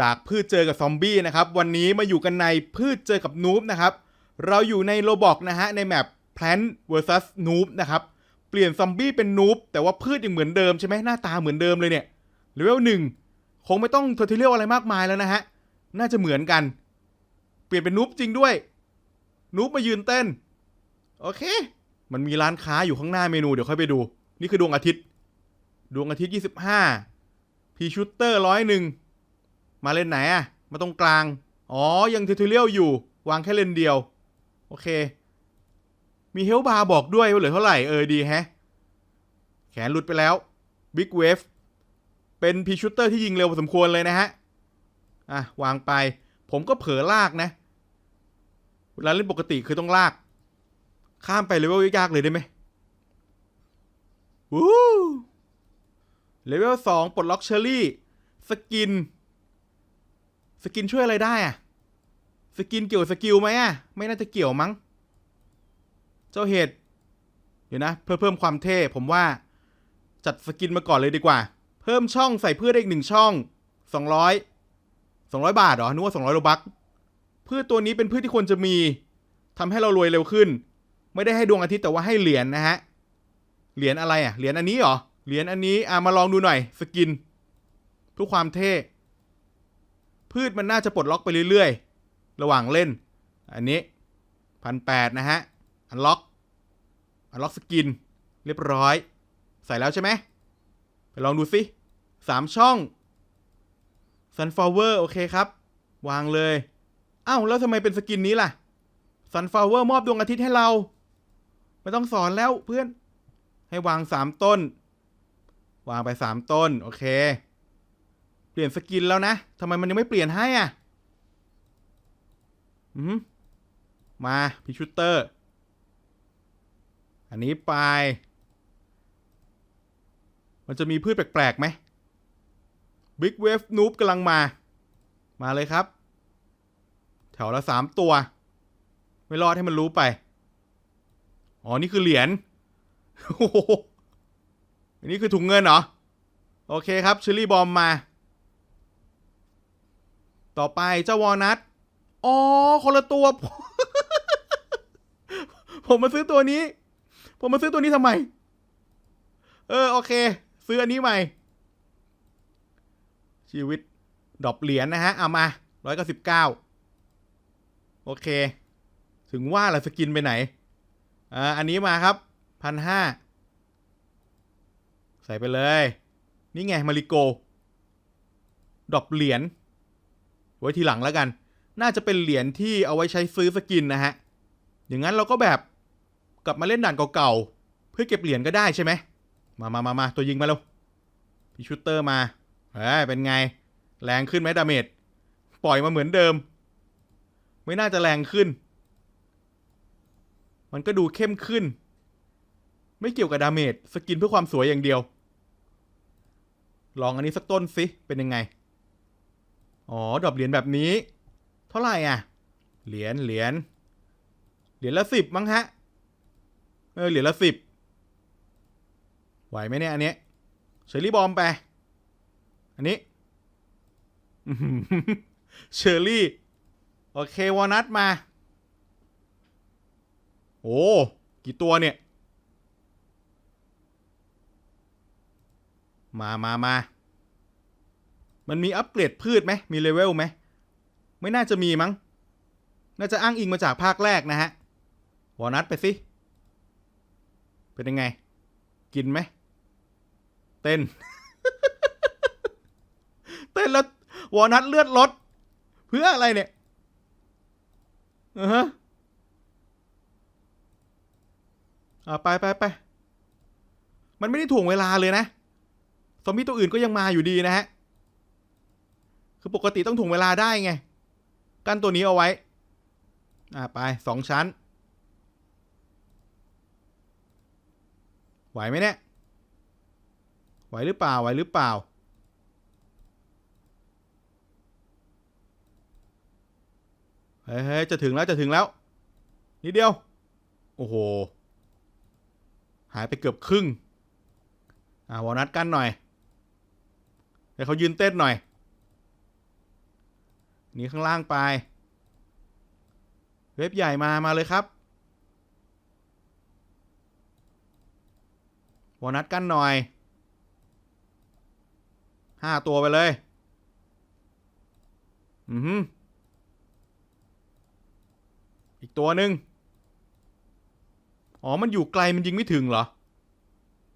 จากพืชเจอกับซอมบี้นะครับ วันนี้มาอยู่กันในพืชเจอกับนูบนะครับ เราอยู่ในโรบอกนะฮะ ในแมป Plant vs Noob นะครับ เปลี่ยนซอมบี้เป็นนูบแต่ว่าพืชยังเหมือนเดิมใช่ไหมหน้าตาเหมือนเดิมเลยเนี่ยเลเวลหนึ่งคงไม่ต้องท u ท o เรียลอะไรมากมายแล้วนะฮะ น่าจะเหมือนกัน เปลี่ยนเป็นนูบจริงด้วย นูบมายืนเต้น โอเค มันมีร้านค้าอยู่ข้างหน้าเมนูเดี๋ยวค่อยไปดู นี่คือดวงอาทิตย์ ดวงอาทิตย์ 25พีชูเตอร์ร้อยหนึ่ง มาเลนไหนอะมาตรงกลาง อ๋อ ยังเทท o เรียลอยู่ วางแค่เลนเดียว โอเค มีเฮลบาร์บอกด้วยว่าเหลือเท่าไหร่ เออดีแฮะ แขนหลุดไปแล้ว บิ๊กเวฟ เป็นพีชูเตอร์ที่ยิงเร็วพอสมควรเลยนะฮะ อะ วางไป ผมก็เผลอลากนะเวลาเล่นปกติคือต้องลาก ข้ามไปเลเวลยากเลยได้ไหมวู้เลเวลสองปลดล็อกเชอรี่ สกิน กินช่วยอะไรได้อะสกินเกี่ยวสกิลไหมอะไม่น่าจะเกี่ยวมั้ง เจ้าเห็ดเดี๋ยวนะ เพื่อเพิ่มความเท่ผมว่า จัดสกินมาก่อนเลยดีกว่า เพิ่มช่องใส่พืชได้อีกหนึ่งช่องสองร้อยสองร้อยบาทเหรอนึกว่าสองร้อยโลบักพืชตัวนี้เป็นพืชที่ควรจะมีทำให้เรารวยเร็วขึ้น ไม่ได้ให้ดวงอาทิตย์แต่ว่าให้เหรียญนะฮะ เหรียญอะไรอะ เหรียญอันนี้เหรอ เหรียญอันนี้อะมาลองดูหน่อย สกินเพื่อความเท่ พืชมันน่าจะปลดล็อกไปเรื่อยๆ ระหว่างเล่น อันนี้พันแปดนะฮะ อันล็อกอันล็อกสกิน เรียบร้อย ใส่แล้วใช่ไหมไปลองดูสิสามช่อง Sunflower โอเคครับ วางเลย อ้าว แล้วทำไมเป็นสกินนี้ล่ะ Sunflower มอบดวงอาทิตย์ให้เรา ไม่ต้องสอนแล้วเพื่อน ให้วางสามต้น วางไปสามต้น โอเค ลี่ยนสกินแล้วนะทำไมมันยังไม่เปลี่ยนให้อะอืมมาพิชูเตอร์ อันนี้ไป มันจะมีพืชแปลกๆไหม Big Wave Noob กำลังมา มาเลยครับ แถวละสามตัว ไม่รอดให้มันรู้ไป อ๋อ นี่คือเหรียญโอ้โหอันนี้คือถุงเงินเหรอ โอเคครับเชอรี่บอมมา ต่อไปเจ้าวอลนัทอ๋อคนละตัว ผมมาซื้อตัวนี้ ผมมาซื้อตัวนี้ทำไม เออ โอเค ซื้ออันนี้ใหม่ ชีวิตดอปเหรียญนะฮะ เอามาร้อยเก้าสิบเก้าโอเค ถึงว่าละสกินไปไหน อ่า อันนี้มาครับพันห้าใส่ไปเลย นี่ไงมาริโก ดอปเหรียญ ไว้ทีหลังแล้วกัน น่าจะเป็นเหรียญที่เอาไว้ใช้ซื้อสกินนะฮะ อย่างนั้นเราก็แบบกลับมาเล่นด่านเก่าๆ เพื่อเก็บเหรียญก็ได้ใช่ไหม มามามามาตัวยิงมาแล้วพี่ชูเตอร์มา เฮ้ย เป็นไง แรงขึ้นไหมดาเมจ ปล่อยมาเหมือนเดิม ไม่น่าจะแรงขึ้น มันก็ดูเข้มขึ้น ไม่เกี่ยวกับดาเมจ สกินเพื่อความสวยอย่างเดียว ลองอันนี้สักต้นสิ เป็นยังไง อ๋อดอกเหรียญแบบนี้ เท่าไหร่อะ เหรียญเหรียญเหรียญละสิบมั้งฮะ เออเหรียญละสิบไหวไหมเนี่ยอันเนี้ยเชอรี่บอมไป อันนี้เชอรี่ โอเควอนัทมา โอ้ กี่ตัวเนี่ย มามามา มันมีอัปเกรดพืชไหมมีเลเวลไหมไม่น่าจะมีมั้ง น่าจะอ้างอิงมาจากภาคแรกนะฮะ วอนัทไปสิ เป็นยังไง กินไหม เต้น เต้นแล้ว วอนัทเลือดลด เพื่ออะไรเนี่ยอือฮะอ่าไปไปไป มันไม่ได้ถ่วงเวลาเลยนะ ซอมบี้ตัวอื่นก็ยังมาอยู่ดีนะฮะ คือปกติต้องถ่วงเวลาได้ไง กั้นตัวนี้เอาไว้ อ่าไปสองชั้น ไหวไหมเนี่ย ไหวหรือเปล่า ไหวหรือเปล่า เฮ้ยจะถึงแล้วจะถึงแล้ว นิดเดียว โอ้โห หายไปเกือบครึ่ง อ่าวอนัทกั้นหน่อยให้เขายืนเต้นหน่อย หนีข้างล่างไป เว็บใหญ่มามาเลยครับวอนัดกันหน่อยห้าตัวไปเลย อือหืออีกตัวหนึ่งอ๋อ มันอยู่ไกลมันยิงไม่ถึงเหรอ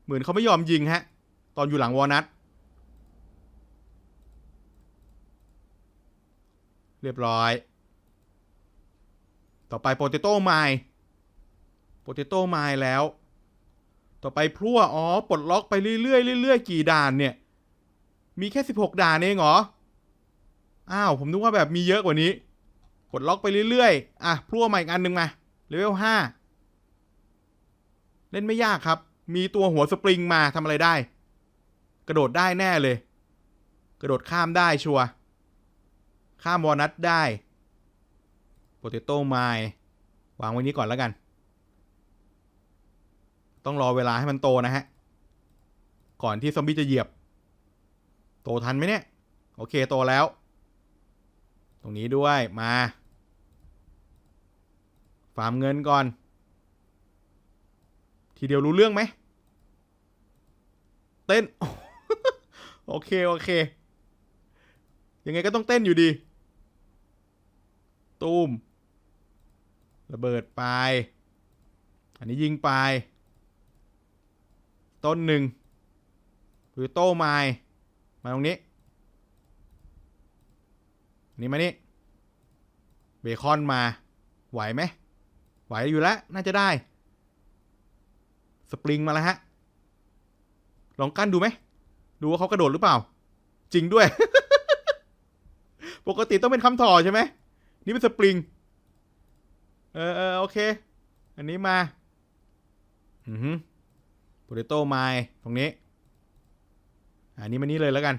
เหมือนเขาไม่ยอมยิงฮะ ตอนอยู่หลังวอนัท เรียบร้อย ต่อไปโปเตโต้ไมล์โปเตโต้ไมล์แล้ว ต่อไปพลั่วอ๋อปลดล็อกไปเรื่อยๆเรื่อยๆกี่ด่านเนี่ย มีแค่ 16 ด่านเองเหรอ อ้าว ผมนึกว่าแบบมีเยอะกว่านี้ปลดล็อกไปเรื่อยๆ อะพลั่วมาอีกอันหนึ่งมาเลเวล5เล่นไม่ยากครับ มีตัวหัวสปริงมาทำอะไรได้ กระโดดได้แน่เลย กระโดดข้ามได้ชัวร์ ข้ามวอลนัทได้โปเตโต้ไมล์วางไว้นี้ก่อนแล้วกัน ต้องรอเวลาให้มันโตนะฮะ ก่อนที่ซอมบี้จะเหยียบ โตทันไหมเนี่ย โอเคโตแล้ว ตรงนี้ด้วยมา ฟาร์มเงินก่อน ทีเดียวรู้เรื่องไหม เต้น โอเค โอเค ยังไงก็ต้องเต้นอยู่ดี ตูมระเบิดไปอันนี้ยิงไป ต้นหนึ่งหรือโต้ไม้มาตรงนี้นี่มานี่เบคอนมา ไหวไหมไหวอยู่แล้ว น่าจะได้ สปริงมาแล้วฮะ ลองกั้นดูไหม ดูว่าเขากระโดดหรือเปล่า จริงด้วย ปกติต้องเป็นคำถอใช่ไหม นี่เป็นสปริง เออเออโอเค อันนี้มา อือฮึโปเตโต้ไม้ตรงนี้ อันนี้มานี่เลยแล้วกัน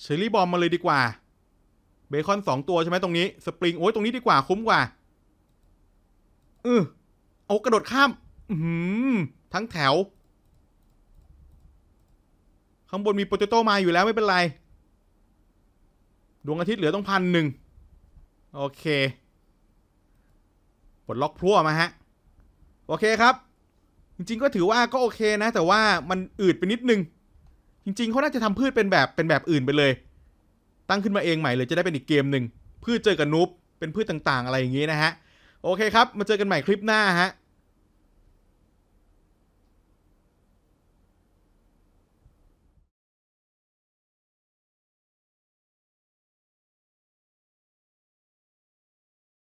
เชอรี่บอมมาเลยดีกว่า เบคอนสองตัวใช่ไหมตรงนี้ สปริง โอ้ยตรงนี้ดีกว่าคุ้มกว่า เออเอากระโดดข้าม อือหือทั้งแถว ข้างบนมีโปเตโต้มาอยู่แล้วไม่เป็นไร ดวงอาทิตย์เหลือต้องพันหนึ่ง โอเคปลดล็อกพลั่วมาฮะ โอเคครับ จริงๆก็ถือว่าก็โอเคนะ แต่ว่ามันอืดไปนิดนึง จริงๆเขาน่าจะทำพืชเป็นแบบเป็นแบบอื่นไปเลย ตั้งขึ้นมาเองใหม่เลยจะได้เป็นอีกเกมหนึ่งพืชเจอกับนูบเป็นพืชต่างๆ อะไรอย่างงี้นะฮะ โอเคครับ มาเจอกันใหม่คลิปหน้าฮะ